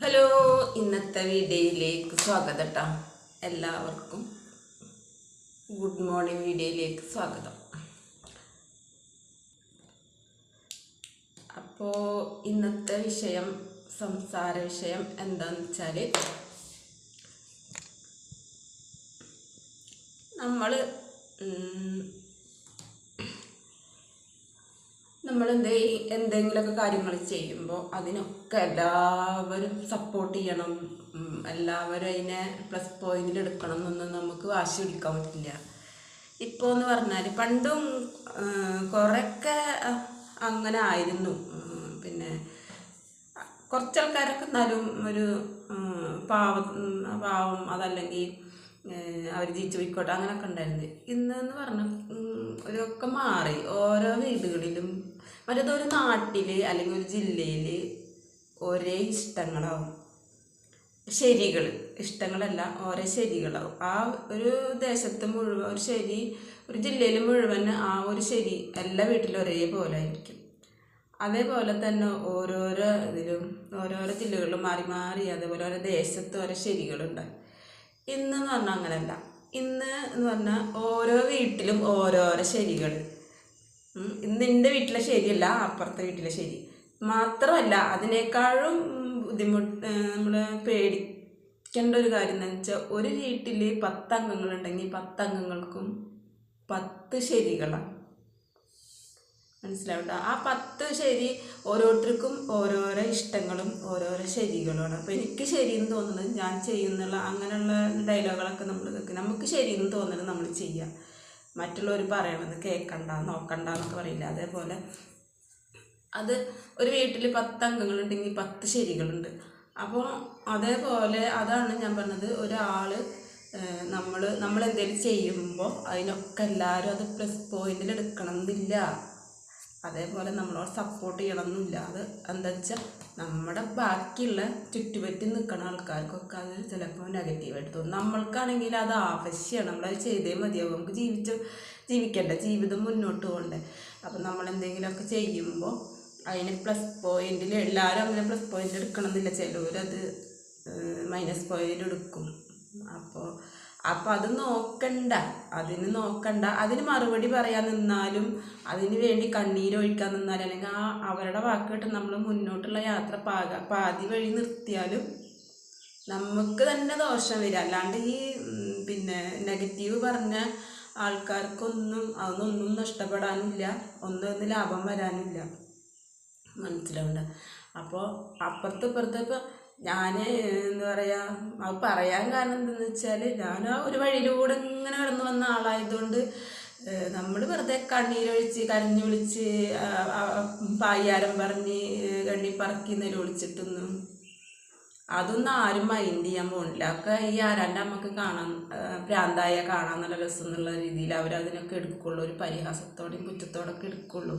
Hello ഇന്നത്തെ വീഡിയോയിലേക്ക് സ്വാഗതം കേട്ടോ എല്ലാവർക്കും ഗുഡ് മോർണിംഗ് വീഡിയോയിലേക്ക് സ്വാഗതം. അപ്പോൾ ഇന്നത്തെ വിഷയം സംസാര വിഷയം എന്താണെന്ന് വെച്ചാൽ നമ്മൾ നമ്മൾ എന്ത് എന്തെങ്കിലുമൊക്കെ കാര്യങ്ങൾ ചെയ്യുമ്പോൾ അതിനൊക്കെ എല്ലാവരും സപ്പോർട്ട് ചെയ്യണം. എല്ലാവരും അതിനെ പ്ലസ് പോയിന്റിൽ എടുക്കണം എന്നൊന്നും നമുക്ക് വാശി പിടിക്കാൻ പറ്റില്ല. ഇപ്പോൾ എന്ന് പറഞ്ഞാൽ പണ്ടും കുറേയൊക്കെ അങ്ങനെ ആയിരുന്നു. പിന്നെ കുറച്ച് ആൾക്കാരൊക്കെ എന്നാലും ഒരു പാവം പാവം അതല്ലെങ്കിൽ അവർ ജീവിച്ചു പോയിക്കോട്ടെ അങ്ങനെയൊക്കെ ഉണ്ടായിരുന്നത്. ഇന്നെന്ന് പറഞ്ഞ ഇതൊക്കെ മാറി. ഓരോ വീടുകളിലും മറ്റേത് ഒരു നാട്ടിൽ അല്ലെങ്കിൽ ഒരു ജില്ലയിൽ ഒരേ ഇഷ്ടങ്ങളാവും. ശരികൾ ഇഷ്ടങ്ങളല്ല ഓരോ ശരികളാവും. ആ ഒരു ദേശത്ത് മുഴുവൻ ഒരു ശരി ഒരു ജില്ലയിൽ മുഴുവൻ ആ ഒരു ശരി എല്ലാ വീട്ടിലും ഒരേപോലെ ആയിരിക്കും. അതേപോലെ തന്നെ ഓരോരോ ഇതിലും ഓരോരോ ജില്ലകളിലും മാറി മാറി അതേപോലെ ഓരോ ദേശത്ത് ഓരോ ശരികളുണ്ട്. ഇന്ന് എന്ന് പറഞ്ഞാൽ അങ്ങനെയല്ല ഇന്ന് എന്ന് പറഞ്ഞാൽ ഓരോ വീട്ടിലും ഓരോരോ ശരികൾ. ഇന്ന് എന്റെ വീട്ടിലെ ശരിയല്ല അപ്പുറത്തെ വീട്ടിലെ ശരി. മാത്രമല്ല അതിനേക്കാളും ബുദ്ധിമുട്ട് നമ്മൾ പേടിക്കേണ്ട ഒരു കാര്യം എന്താണെന്ന് വെച്ചാൽ ഒരു വീട്ടിൽ പത്ത് അംഗങ്ങളുണ്ടെങ്കിൽ പത്ത് അംഗങ്ങൾക്കും പത്ത് ശരികളാണ് മനസ്സിലാവണ്ട. ആ പത്ത് ശരി ഓരോരുത്തർക്കും ഓരോരോ ഇഷ്ടങ്ങളും ഓരോരോ ശരികളുമാണ്. അപ്പോൾ എനിക്ക് ശരിയെന്ന് തോന്നുന്നത് ഞാൻ ചെയ്യുന്നുള്ള അങ്ങനെയുള്ള ഡയലോഗുകളൊക്കെ നമ്മൾ കേൾക്കും നമുക്ക് ശരിയെന്ന് തോന്നുന്നത് നമ്മൾ ചെയ്യുക മറ്റുള്ളവർ പറയണത് കേൾക്കണ്ട നോക്കണ്ട എന്നൊക്കെ പറയില്ല. അതേപോലെ അത് ഒരു വീട്ടിൽ പത്ത് അംഗങ്ങളുണ്ടെങ്കിൽ പത്ത് ശരികളുണ്ട്. അപ്പോൾ അതേപോലെ അതാണ് ഞാൻ പറഞ്ഞത് ഒരാൾ നമ്മൾ എന്തെങ്കിലും ചെയ്യുമ്പോൾ അതിനൊക്കെ എല്ലാവരും അത് പ്ലസ് പോയിന്റിൽ എടുക്കണം എന്നില്ല അതേപോലെ നമ്മളോട് സപ്പോർട്ട് ചെയ്യണമെന്നില്ല അത് എന്താ വെച്ചാൽ നമ്മുടെ ബാക്കിയുള്ള ചുറ്റുപറ്റി നിൽക്കുന്ന ആൾക്കാർക്കൊക്കെ അത് ചിലപ്പോൾ നെഗറ്റീവായിട്ട് തോന്നും. നമ്മൾക്കാണെങ്കിൽ അത് ആവശ്യമാണ് നമ്മളത് ചെയ്തേ മതിയാവും. നമുക്ക് ജീവിച്ച് ജീവിക്കണ്ടേ. ജീവിതം മുന്നോട്ട് പോകണ്ടേ. അപ്പം നമ്മൾ എന്തെങ്കിലുമൊക്കെ ചെയ്യുമ്പോൾ അതിന് പ്ലസ് പോയിന്റിൽ എല്ലാവരും അങ്ങനെ പ്ലസ് പോയിന്റ് എടുക്കണമെന്നില്ല ചിലവരത് മൈനസ് പോയിന്റ് എടുക്കും. അപ്പോൾ അപ്പോൾ അത് നോക്കണ്ട. അതിന് നോക്കണ്ട. അതിന് മറുപടി പറയാൻ നിന്നാലും അതിന് വേണ്ടി കണ്ണീരൊഴിക്കാൻ നിന്നാലും അല്ലെങ്കിൽ ആ അവരുടെ വാക്ക് കേട്ട് നമ്മൾ മുന്നോട്ടുള്ള യാത്ര പാക പാതി വഴി നിർത്തിയാലും നമുക്ക് തന്നെ ദോഷം വരിക. അല്ലാണ്ട് ഈ പിന്നെ നെഗറ്റീവ് പറഞ്ഞ ആൾക്കാർക്കൊന്നും അതൊന്നും നഷ്ടപ്പെടാനില്ല. ഒന്നും ലാഭം വരാനില്ല. മനസ്സിലാവണ്ട. അപ്പോൾ അപ്പുറത്ത് ഇപ്പുറത്ത് ഇപ്പം ഞാൻ എന്ന് പറയാ അത് പറയാൻ കാരണം എന്തെന്ന് വെച്ചാൽ ഞാൻ ഒരു വഴിയിലൂടെ ഇങ്ങനെ കടന്നു വന്ന ആളായതുകൊണ്ട് നമ്മൾ വെറുതെ കണ്ണീരൊഴിച്ച് കരഞ്ഞു വിളിച്ച് പായാരം പറഞ്ഞ് കണ്ണി പറക്കി നിലവിളിച്ചിട്ടൊന്നും അതൊന്നും ആരും മൈൻഡ് ചെയ്യാൻ പോണില്ല. ഒക്കെ ഈ ആരാന്റെ അമ്മയ്ക്ക് കാണാൻ പ്രാന്തായ കാണാൻ നല്ല രസം എന്നുള്ള രീതിയിൽ അവരതിനൊക്കെ എടുക്കുള്ളൂ. ഒരു പരിഹാസത്തോടെയും കുറ്റത്തോടൊക്കെ എടുക്കുള്ളൂ.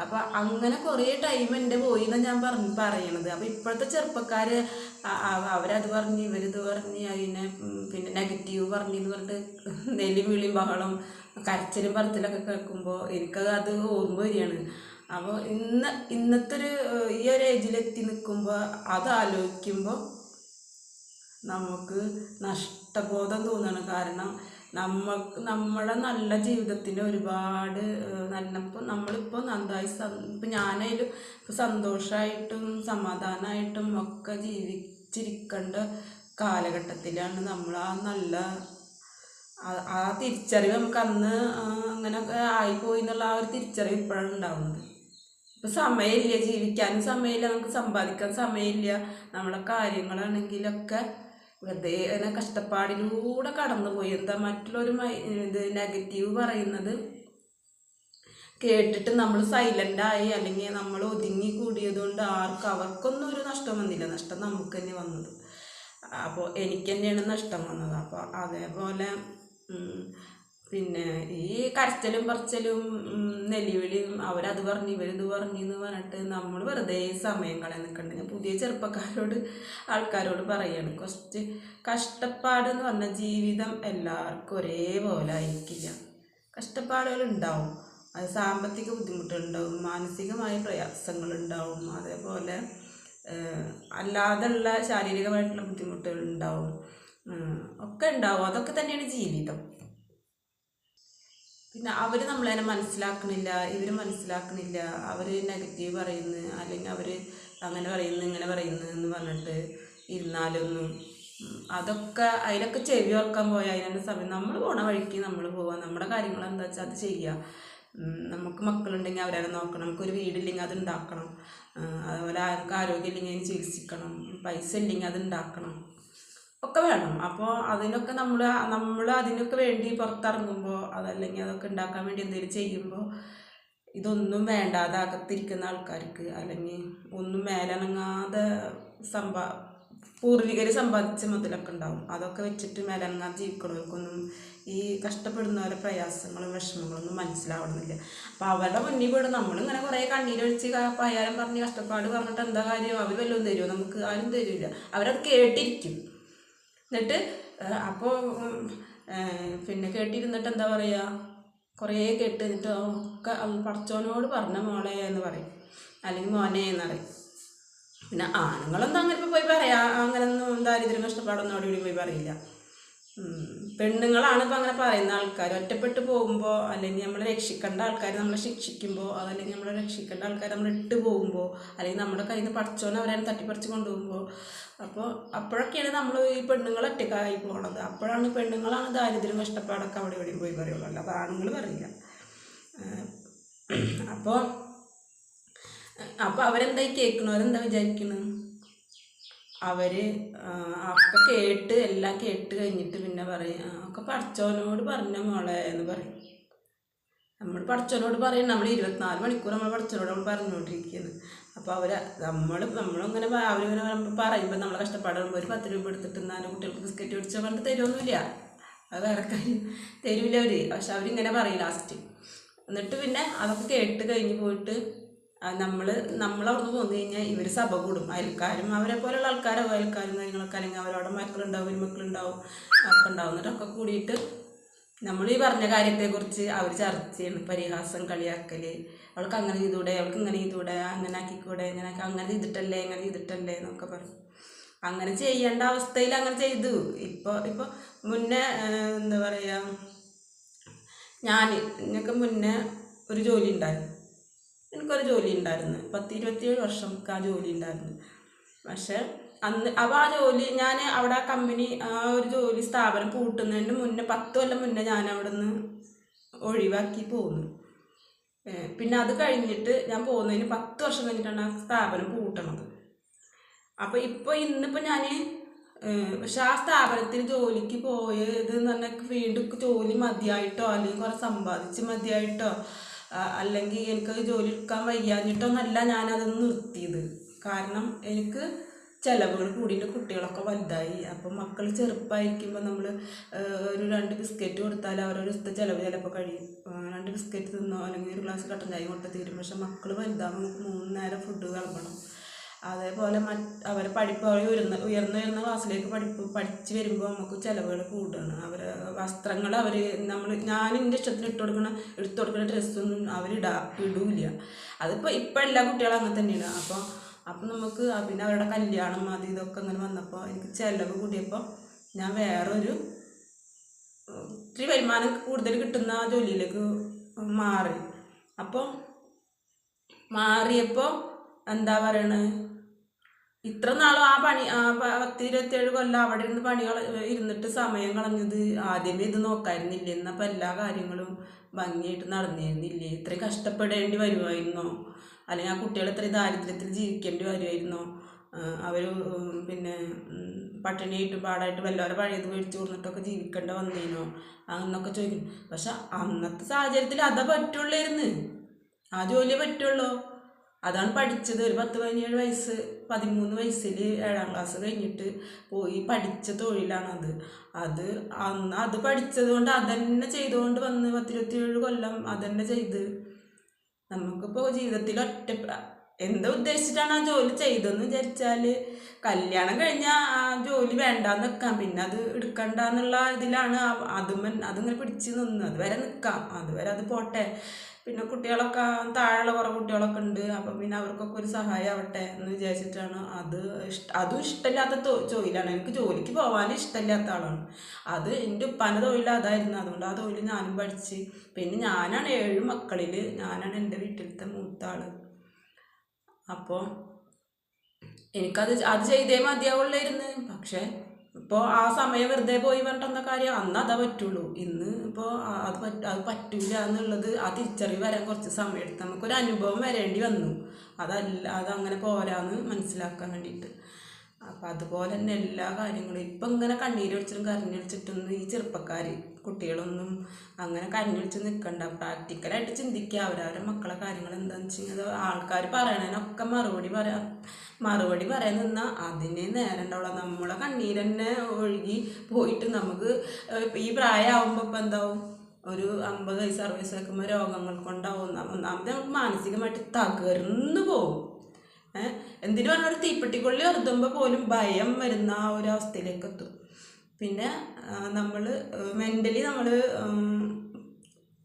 അപ്പം അങ്ങനെ കുറേ ടൈം എന്റെ പോയി എന്നാണ് ഞാൻ പറഞ്ഞ് പറയണത്. അപ്പം ഇപ്പോഴത്തെ ചെറുപ്പക്കാർ അവരത് പറഞ്ഞ് ഇവരിത് പറഞ്ഞ് അതിനെ പിന്നെ നെഗറ്റീവ് പറഞ്ഞെന്ന് പറഞ്ഞിട്ട് നെലിയും വിളിയും ബഹളം കരച്ചിലും പറച്ചിലൊക്കെ കേൾക്കുമ്പോൾ എനിക്കത് അത് ഓർമ്മ വരികയാണ് അപ്പോൾ ഇന്ന് ഇന്നത്തെ ഒരു ഈ ഒരു ഏജിലെത്തി നിൽക്കുമ്പോൾ അത് ആലോചിക്കുമ്പോൾ നമുക്ക് നഷ്ടബോധം തോന്നുകയാണ് കാരണം നമ്മൾക്ക് നമ്മളെ നല്ല ജീവിതത്തിന് ഒരുപാട് നല്ല ഇപ്പോൾ നമ്മളിപ്പോൾ നന്നായി ഇപ്പം ഞാനായാലും ഇപ്പോൾ സന്തോഷമായിട്ടും സമാധാനമായിട്ടും ഒക്കെ ജീവിച്ചിരിക്കേണ്ട കാലഘട്ടത്തിലാണ് നമ്മൾ ആ നല്ല ആ- തിരിച്ചറിവ് നമുക്ക് അന്ന് അങ്ങനെ ആയിപ്പോയി എന്നുള്ള ആ ഒരു തിരിച്ചറിവ് ഇപ്പോഴാണ് ഉണ്ടാവുന്നത്. ഇപ്പം സമയമില്ല ജീവിക്കാനും സമയമില്ല നമുക്ക് സമ്പാദിക്കാൻ സമയമില്ല. നമ്മളെ കാര്യങ്ങളാണെങ്കിലൊക്കെ വെറുതെ അങ്ങനെ കഷ്ടപ്പാടിലൂടെ കടന്നു പോയി എന്താ മറ്റുള്ളൊരു ഇത് നെഗറ്റീവ് പറയുന്നത്? കേട്ടിട്ട് നമ്മൾ സൈലന്റായി അല്ലെങ്കിൽ നമ്മൾ ഒതുങ്ങി കൂടിയതുകൊണ്ട് ആർക്കും അവർക്കൊന്നും ഒരു നഷ്ടം വന്നില്ല. നഷ്ടം നമുക്ക് തന്നെ വന്നത്. അപ്പോൾ എനിക്ക് തന്നെയാണ് നഷ്ടം വന്നത്. അപ്പോൾ അതേപോലെ പിന്നെ ഈ കരച്ചിലും പറച്ചിലും നെല്ലിവിളിയും അവരത് പറഞ്ഞു ഇവരിത് പറഞ്ഞു എന്ന് പറഞ്ഞിട്ട് നമ്മൾ വെറുതെ സമയം കളയാൻ നിൽക്കണ്ട ഞാൻ പുതിയ ചെറുപ്പക്കാരോട് ആൾക്കാരോട് പറയാണ് കുറച്ച് കഷ്ടപ്പാട് എന്ന് പറഞ്ഞ ജീവിതം എല്ലാവർക്കും ഒരേപോലെ ആയിരിക്കില്ല. കഷ്ടപ്പാടുകൾ ഉണ്ടാവും അത് സാമ്പത്തിക ബുദ്ധിമുട്ടുണ്ടാവും മാനസികമായ പ്രയാസങ്ങളുണ്ടാവും അതേപോലെ അല്ലാതെയുള്ള ശാരീരികമായിട്ടുള്ള ബുദ്ധിമുട്ടുകൾ ഉണ്ടാവും ഒക്കെ ഉണ്ടാവും. അതൊക്കെ തന്നെയാണ് ജീവിതം. പിന്നെ അവർ നമ്മളതിനെ മനസ്സിലാക്കണില്ല ഇവർ മനസ്സിലാക്കണില്ല അവർ നെഗറ്റീവ് പറയുന്നു അല്ലെങ്കിൽ അവർ അങ്ങനെ പറയുന്നു ഇങ്ങനെ പറയുന്നു എന്ന് പറഞ്ഞിട്ട് ഇരുന്നാലൊന്നും അതൊക്കെ അതിലൊക്കെ ചെവി ഓർക്കാൻ പോയാൽ അതിനുള്ള സമയം. നമ്മൾ പോണ വഴിക്ക് നമ്മൾ പോവുക നമ്മുടെ കാര്യങ്ങൾ എന്താ വെച്ചാൽ അത് ചെയ്യുക നമുക്ക് മക്കളുണ്ടെങ്കിൽ അവരെ നോക്കണം. നമുക്കൊരു വീടില്ലെങ്കിൽ അത് ഉണ്ടാക്കണം. അതുപോലെ ആർക്ക് ആരോഗ്യമില്ലെങ്കിൽ ചികിത്സിക്കണം. പൈസ ഇല്ലെങ്കിൽ അത് ഉണ്ടാക്കണം. ഒക്കെ വേണം. അപ്പോൾ അതിനൊക്കെ നമ്മൾ നമ്മൾ അതിനൊക്കെ വേണ്ടി പുറത്തിറങ്ങുമ്പോൾ അതല്ലെങ്കിൽ അതൊക്കെ ഉണ്ടാക്കാൻ വേണ്ടി എന്തെങ്കിലും ചെയ്യുമ്പോൾ ഇതൊന്നും വേണ്ടാതെ ആൾക്കാർക്ക് അല്ലെങ്കിൽ ഒന്നും മേലനങ്ങാതെ സമ്പാ പൂർവികർ സമ്പാദിച്ച മുതലൊക്കെ ഉണ്ടാവും. അതൊക്കെ വെച്ചിട്ട് മേലനങ്ങാതെ ജീവിക്കണവർക്കൊന്നും ഈ കഷ്ടപ്പെടുന്നവരെ പ്രയാസങ്ങളും വിഷമങ്ങളൊന്നും മനസ്സിലാവണമെന്നില്ല. അപ്പം അവരുടെ മുന്നിൽ പോയിട്ട് നമ്മളിങ്ങനെ കുറേ കണ്ണീരൊഴിച്ച് പയ്യാരം പറഞ്ഞ് കഷ്ടപ്പാട് പറഞ്ഞിട്ട് എന്താ കാര്യം? അവർ വല്ലതും തരുമോ? നമുക്ക് ആരും തരില്ല അവരത് കേട്ടിരിക്കും. എന്നിട്ട് അപ്പോൾ പിന്നെ കേട്ടിരുന്നിട്ട് എന്താ പറയുക കുറേ കേട്ട് എന്നിട്ട് ഒക്കെ പഠിച്ചവനോട് പറഞ്ഞ മോളെ എന്ന് പറയും. അല്ലെങ്കിൽ മോനെ എന്ന് പറയും. പിന്നെ ആണുങ്ങളൊന്നും അങ്ങനെ പോയി പറയാ? അങ്ങനൊന്നും ദാരിദ്ര്യം കഷ്ടപ്പാടൊന്നും അവിടെ ഇവിടെ പോയി പറയില്ല. പെണ്ണുങ്ങളാണ് ഇപ്പം അങ്ങനെ പറയുന്ന ആൾക്കാർ ഒറ്റപ്പെട്ടു പോകുമ്പോൾ അല്ലെങ്കിൽ നമ്മളെ രക്ഷിക്കേണ്ട ആൾക്കാർ നമ്മളെ ശിക്ഷിക്കുമ്പോൾ അതല്ലെങ്കിൽ നമ്മളെ രക്ഷിക്കേണ്ട ആൾക്കാർ നമ്മൾ ഇട്ട് പോകുമ്പോൾ അല്ലെങ്കിൽ നമ്മുടെ കയ്യിൽ നിന്ന് പഠിച്ചോനെ അവരെ തട്ടിപ്പറിച്ച് കൊണ്ടുപോകുമ്പോൾ അപ്പോൾ അപ്പോഴൊക്കെയാണ് നമ്മൾ ഈ പെണ്ണുങ്ങൾ ഒറ്റക്കായി പോണത്. അപ്പോഴാണ് പെണ്ണുങ്ങളാണ് ദാരിദ്ര്യം കഷ്ടപ്പാടൊക്കെ അവിടെ എവിടെയും പോയി പറയുള്ളൂ. അല്ലാതെ ആണുങ്ങൾ പറയില്ല. അപ്പോൾ അപ്പോൾ അവരെന്തായി കേൾക്കണവരെന്താ വിചാരിക്കുന്നത് അവർ ഒക്കെ കേട്ട് എല്ലാം കേട്ട് കഴിഞ്ഞിട്ട് പിന്നെ പറയും "ആ, ഒക്കെ പഠിച്ചവനോട് പറഞ്ഞ മോളെ എന്ന് പറയും. നമ്മൾ പഠിച്ചവനോട് പറയും നമ്മൾ ഇരുപത്തിനാല് മണിക്കൂർ നമ്മൾ പഠിച്ചവനോട് നമ്മൾ പറഞ്ഞുകൊണ്ടിരിക്കുകയാണ്. അപ്പോൾ അവർ നമ്മൾ നമ്മളിങ്ങനെ അവരിങ്ങനെ പറയുമ്പോൾ നമ്മളെ കഷ്ടപ്പാടുമ്പോൾ ഒരു പത്ത് രൂപ എടുത്തിട്ട് എന്നാലും കുട്ടികൾക്ക് ബിസ്ക്കറ്റ് മേടിച്ചാൽ പറഞ്ഞിട്ട് തരുമൊന്നുമില്ല അത് വേറെ കാര്യം. അവർ പക്ഷെ അവരിങ്ങനെ പറയും ലാസ്റ്റ്. എന്നിട്ട് പിന്നെ അതൊക്കെ കേട്ട് കഴിഞ്ഞ് പോയിട്ട് നമ്മൾ നമ്മളവിടുന്ന് പോന്നു കഴിഞ്ഞാൽ ഇവർ സഭ കൂടും. അയൽക്കാരും അവരെ പോലെയുള്ള ആൾക്കാരോ അയൽക്കാരും കാര്യങ്ങളൊക്കെ അല്ലെങ്കിൽ അവരവിടെ മക്കളുണ്ടാവും ഒരു മക്കളുണ്ടാവും ഒക്കെ ഉണ്ടാവും. എന്നിട്ടൊക്കെ കൂടിയിട്ട് നമ്മൾ ഈ പറഞ്ഞ കാര്യത്തെക്കുറിച്ച് അവർ ചർച്ച ചെയ്യണം. പരിഹാസം കളിയാക്കൽ അവൾക്ക് അങ്ങനെ ചെയ്തൂടെ അവൾക്ക് ഇങ്ങനെ ചെയ്തൂടെ അങ്ങനെ ആക്കിക്കൂടെ ഇങ്ങനെ അങ്ങനെ ചെയ്തിട്ടല്ലേ ഇങ്ങനെ ചെയ്തിട്ടല്ലേ എന്നൊക്കെ പറയും. അങ്ങനെ ചെയ്യേണ്ട അവസ്ഥയിൽ അങ്ങനെ ചെയ്തു. ഇപ്പോൾ ഇപ്പോൾ മുന്നേ എന്താ പറയുക ഞാൻ എനിക്ക് മുന്നേ ഒരു ജോലി ഉണ്ടായിരുന്നു. എനിക്കൊരു ജോലി ഉണ്ടായിരുന്നു പത്ത് ഇരുപത്തിയേഴ് വർഷം ആ ജോലി ഉണ്ടായിരുന്നു പക്ഷെ അന്ന് അപ്പോൾ ആ ജോലി ഞാൻ അവിടെ ആ കമ്പനി ആ ഒരു ജോലി സ്ഥാപനം പൂട്ടുന്നതിന് മുന്നേ പത്ത് കൊല്ലം മുന്നേ ഞാൻ അവിടെ നിന്ന് ഒഴിവാക്കി പോന്നു. പിന്നെ അത് കഴിഞ്ഞിട്ട് ഞാൻ പോകുന്നതിന് പത്ത് വർഷം കഴിഞ്ഞിട്ടാണ് ആ സ്ഥാപനം പൂട്ടണത്. അപ്പോൾ ഇപ്പോൾ ഇന്നിപ്പോൾ ഞാൻ പക്ഷെ ആ സ്ഥാപനത്തിൽ ജോലിക്ക് പോയത് എന്ന് പറഞ്ഞാൽ വീണ്ടും ജോലി മതിയായിട്ടോ അല്ലെങ്കിൽ കുറേ സമ്പാദിച്ച് മതിയായിട്ടോ അല്ലെങ്കിൽ എനിക്ക് ജോലി എടുക്കാൻ വയ്യാഞ്ഞിട്ടൊന്നല്ല ഞാനതൊന്ന് നിർത്തിയത്. കാരണം എനിക്ക് ചിലവുകൾ കൂടിയിട്ട് കുട്ടികളൊക്കെ വലുതായി. അപ്പം മക്കൾ ചെറുപ്പമായിരിക്കുമ്പോൾ നമ്മൾ ഒരു രണ്ട് ബിസ്ക്കറ്റ് കൊടുത്താൽ അവരൊരു ഇഷ്ട ചിലവ് ചിലപ്പോൾ കഴിയും. രണ്ട് ബിസ്ക്കറ്റ് തിന്നോ അല്ലെങ്കിൽ ഒരു ഗ്ലാസ് കട്ടൻ ചായ കൊടുത്താൽ തീരും. പക്ഷെ മക്കൾ വലുതാകുമ്പോൾ നമുക്ക് മൂന്ന് നേരം ഫുഡ് വിളമ്പണം അതേപോലെ അവരെ പഠിപ്പ് അവർ ഉയർന്ന ഉയർന്ന ഉയർന്ന ക്ലാസ്സിലേക്ക് പഠിപ്പ് പഠിച്ച് വരുമ്പോൾ നമുക്ക് ചിലവുകൾ കൂടുകയാണ് അവർ വസ്ത്രങ്ങൾ അവർ നമ്മൾ ഞാൻ എന്റെ ഇഷ്ടത്തിന് ഇട്ട് കൊടുക്കണ എടുത്തു കൊടുക്കുന്ന ഡ്രസ്സൊന്നും അവരിടാ ഇടൂല അതിപ്പോൾ ഇപ്പം എല്ലാ കുട്ടികളും അങ്ങനെ തന്നെയാണ്. അപ്പോൾ അപ്പം നമുക്ക് പിന്നെ അവരുടെ കല്യാണം അത് ഇതൊക്കെ അങ്ങനെ വന്നപ്പോൾ എനിക്ക് ചിലവ് കൂടിയപ്പോൾ ഞാൻ വേറൊരു ഇത്തിരി വരുമാനം കൂടുതൽ കിട്ടുന്ന ജോലിയിലേക്ക് മാറി. അപ്പോൾ മാറിയപ്പോൾ എന്താ പറയണത് ഇത്ര നാളും ആ പണി പത്ത് ഇരുപത്തിയേഴ് കൊല്ലം അവിടെ ഇരുന്ന് പണികൾ ഇരുന്നിട്ട് സമയം കളഞ്ഞത് ആദ്യമേ ഇത് നോക്കായിരുന്നില്ലേ? എന്നപ്പോൾ എല്ലാ കാര്യങ്ങളും ഭംഗിയായിട്ട് നടന്നിരുന്നില്ലേ? ഇത്രയും കഷ്ടപ്പെടേണ്ടി വരുമായിരുന്നോ അല്ലെങ്കിൽ ആ കുട്ടികൾ ഇത്രയും ദാരിദ്ര്യത്തിൽ ജീവിക്കേണ്ടി വരുമായിരുന്നോ അവർ പിന്നെ പട്ടിണിയായിട്ട് പാടായിട്ട് വല്ലവരെ പഴയത് മേടിച്ച് കൊടുത്തിട്ടൊക്കെ ജീവിക്കേണ്ട വന്നേനോ? അങ്ങനൊക്കെ ചോദിക്കും പക്ഷെ അന്നത്തെ സാഹചര്യത്തിൽ അതാ പറ്റുള്ളായിരുന്നു. ആ ജോലിയെ പറ്റുള്ളൂ. അതാണ് പഠിച്ചത്. ഒരു പത്ത് പതിനേഴ് വയസ്സ് പതിമൂന്ന് വയസ്സിൽ ഏഴാം ക്ലാസ് കഴിഞ്ഞിട്ട് പോയി പഠിച്ച തൊഴിലാണത്. അത് അന്ന് അത് പഠിച്ചത് കൊണ്ട് അതന്നെ ചെയ്തുകൊണ്ട് വന്ന് പത്തിരുപത്തിയേഴ് കൊല്ലം അതന്നെ ചെയ്ത്. നമുക്കിപ്പോൾ ജീവിതത്തിൽ ഒറ്റ എന്താ ഉദ്ദേശിച്ചിട്ടാണ് ആ ജോലി ചെയ്തതെന്ന് വിചാരിച്ചാൽ കല്യാണം കഴിഞ്ഞാൽ ആ ജോലി വേണ്ടാന്ന് നിൽക്കാം പിന്നെ അത് എടുക്കണ്ട എന്നുള്ള ഇതിലാണ് അതുമൻ അതിങ്ങനെ പിടിച്ച് നിന്ന്. അതുവരെ നിൽക്കാം അതുവരെ അത് പോട്ടെ. പിന്നെ കുട്ടികളൊക്കെ താഴെയുള്ള കുറേ കുട്ടികളൊക്കെ ഉണ്ട്. അപ്പം പിന്നെ അവർക്കൊക്കെ ഒരു സഹായം ആവട്ടെ എന്ന് വിചാരിച്ചിട്ടാണ്. അത് ഇഷ്ട അതും ഇഷ്ടമില്ലാത്ത തൊഴിലാണ്. എനിക്ക് ജോലിക്ക് പോകാൻ ഇഷ്ടമില്ലാത്ത ആളാണ്. അത് എന്റെ ഉപ്പാന്റെ തൊഴിൽ അതായിരുന്നു. അതുകൊണ്ട് ആ തൊഴിൽ ഞാനും പഠിച്ച്. പിന്നെ ഞാനാണ് ഏഴ് മക്കളിൽ ഞാനാണ് എന്റെ വീട്ടിലത്തെ മൂത്ത ആൾ. അപ്പോൾ എനിക്കത് അത് ചെയ്തേ മതിയാവുള്ളായിരുന്നു. പക്ഷേ ഇപ്പോൾ ആ സമയം വെറുതെ പോയി പറഞ്ഞിട്ടെന്താ കാര്യം? അന്ന് അതാ പറ്റുള്ളൂ. ഇന്ന് ഇപ്പോൾ അത് പറ്റ അത് പറ്റൂല എന്നുള്ളത് ആ തിരിച്ചറിവ് വരാൻ കുറച്ച് സമയം എടുത്ത് നമുക്കൊരു അനുഭവം വരേണ്ടി വന്നു. അതല്ല അതങ്ങനെ പോരാന്ന് മനസ്സിലാക്കാൻ വേണ്ടിയിട്ട്. അപ്പം അതുപോലെ തന്നെ എല്ലാ കാര്യങ്ങളും. ഇപ്പം ഇങ്ങനെ കണ്ണീരൊഴിച്ചിട്ടും കരഞ്ഞൊഴിച്ചിട്ടൊന്നും ഈ ചെറുപ്പക്കാർ കുട്ടികളൊന്നും അങ്ങനെ കരഞ്ഞൊഴിച്ച് നിൽക്കണ്ട പ്രാക്ടിക്കലായിട്ട് ചിന്തിക്കുക. അവരവരുടെ മക്കളെ കാര്യങ്ങൾ എന്താണെന്ന് വെച്ച് കഴിഞ്ഞാൽ ആൾക്കാർ പറയണതിനൊക്കെ മറുപടി പറയാ. മറുപടി പറയാൻ നിന്നാൽ അതിനെ നേരം നമ്മളെ കണ്ണീരന്നെ ഒഴുകി പോയിട്ട് നമുക്ക് ഈ പ്രായമാകുമ്പോൾ ഇപ്പം എന്താവും? ഒരു അമ്പത് വയസ്സ് അറുപത് വയസ്സ് വെക്കുമ്പോൾ രോഗങ്ങൾ കൊണ്ടാവും. നമുക്ക് മാനസികമായിട്ട് തകർന്നു പോകും. എന്തിനു പറഞ്ഞാൽ ഒരു തീപ്പെട്ടിക്കൊള്ളി എറുതുമ്പോൾ പോലും ഭയം വരുന്ന ആ ഒരു അവസ്ഥയിലേക്ക് എത്തും പിന്നെ നമ്മൾ മെന്റലി നമ്മൾ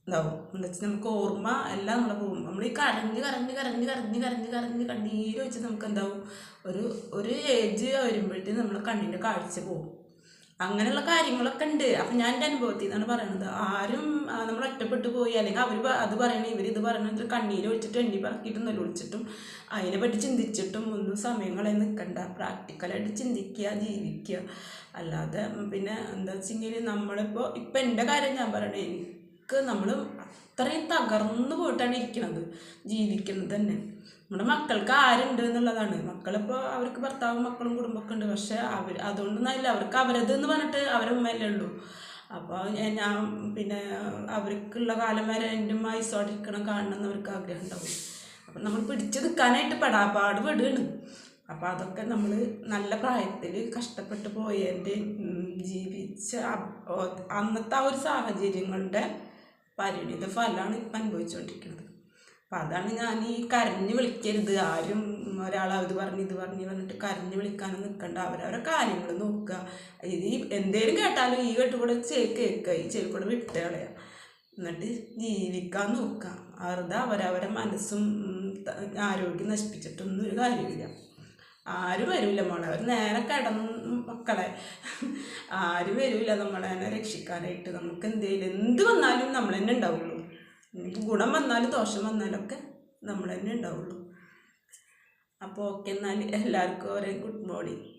ഇതാവും. എന്താ വെച്ചാൽ നമുക്ക് ഓർമ്മ എല്ലാം നമ്മളെ പോകും. നമ്മൾ ഈ കരഞ്ഞ് കരഞ്ഞ് കരഞ്ഞ് കരഞ്ഞ് കരഞ്ഞ് കരഞ്ഞ് കണ്ണീര് വെച്ച് നമുക്ക് എന്താവും ഒരു ഒരു ഏജ് വരുമ്പോഴത്തേക്കും നമ്മളെ കണ്ണിന്റെ കാഴ്ച പോകും. അങ്ങനെയുള്ള കാര്യങ്ങളൊക്കെ ഉണ്ട്. അപ്പം ഞാൻ എന്റെ അനുഭവത്തിൽ നിന്നാണ് പറയുന്നത് ആരും നമ്മൾ ഒറ്റപ്പെട്ടു പോയി അല്ലെങ്കിൽ അവർ അത് പറയണ ഇവർ ഇത് പറയണത് കണ്ണീര് ഒഴിച്ചിട്ട് എണ്ണി പറക്കിയിട്ടും നെല്ലൊളിച്ചിട്ടും അതിനെ പറ്റി ചിന്തിച്ചിട്ടും ഒന്നും സമയങ്ങളെ നിൽക്കണ്ട പ്രാക്ടിക്കലായിട്ട് ചിന്തിക്കുക ജീവിക്കുക. അല്ലാതെ പിന്നെ എന്താ വെച്ചെങ്കിൽ നമ്മളിപ്പോൾ ഇപ്പം എന്റെ കാര്യം ഞാൻ പറയണേ എനിക്ക് നമ്മൾ അത്രയും തകർന്നു പോയിട്ടാണ് ഇരിക്കുന്നത് ജീവിക്കുന്നത് തന്നെ. നമ്മുടെ മക്കൾക്ക് ആരുണ്ട് എന്നുള്ളതാണ്. മക്കളിപ്പോൾ അവർക്ക് ഭർത്താവും മക്കളും കുടുംബമൊക്കെ ഉണ്ട്. പക്ഷെ അവർ അതുകൊണ്ടൊന്നല്ല അവർക്ക് അവരത് എന്ന് പറഞ്ഞിട്ട് അവരെ ഉമ്മയല്ലേ ഉള്ളൂ. അപ്പോൾ ഞാൻ പിന്നെ അവർക്കുള്ള കാലം വരെ എന്റെ ഉമ്മ കാണണം എന്ന് അവർക്ക് ആഗ്രഹം ഉണ്ടാവും. അപ്പം നമ്മൾ പിടിച്ചു നിൽക്കാനായിട്ട് പെടാപാട് പെടുകയാണ് അപ്പോൾ അതൊക്കെ നമ്മൾ നല്ല പ്രായത്തിൽ കഷ്ടപ്പെട്ട് പോയതിന്റെ ജീവിച്ച അന്നത്തെ ആ ഒരു സാഹചര്യങ്ങളുടെ പരിണിത ഫലമാണ് ഇപ്പം അനുഭവിച്ചുകൊണ്ടിരിക്കുന്നത് അപ്പം അതാണ് ഞാൻ ഈ കരഞ്ഞ് വിളിക്കരുത്. ആരും ഒരാൾ അത് പറഞ്ഞ് ഇത് പറഞ്ഞ് പറഞ്ഞിട്ട് കരഞ്ഞ് വിളിക്കാനും നിൽക്കണ്ട അവരവരെ കാര്യങ്ങൾ നോക്കുക. ഇത് ഈ എന്തേലും കേട്ടാലും ഈ കെട്ടുകൂടെ ചേ കേൾക്കുക. ഈ ചേക്കൂടെ കൂടെ വിട്ട് കളയുക. എന്നിട്ട് ജീവിക്കാൻ നോക്കുക. വെറുതെ അവരവരെ മനസ്സും ആരോഗ്യം നശിപ്പിച്ചിട്ടൊന്നും ഒരു കാര്യമില്ല ആരും വരില്ല മോളെ. അവർ നേരെ കിടന്ന് മക്കളെ. ആരും വരില്ല നമ്മളെ. തന്നെ രക്ഷിക്കാനായിട്ട് നമുക്ക് എന്തെങ്കിലും എന്ത് വന്നാലും നമ്മൾ തന്നെ ഉണ്ടാവുള്ളൂ. ഗുണം വന്നാലും ദോഷം വന്നാലും ഒക്കെ നമ്മൾ തന്നെ ഉണ്ടാവുള്ളൂ. അപ്പോൾ ഓക്കെ എന്നാൽ എല്ലാവർക്കും ഒരേ ഗുഡ് മോർണിംഗ്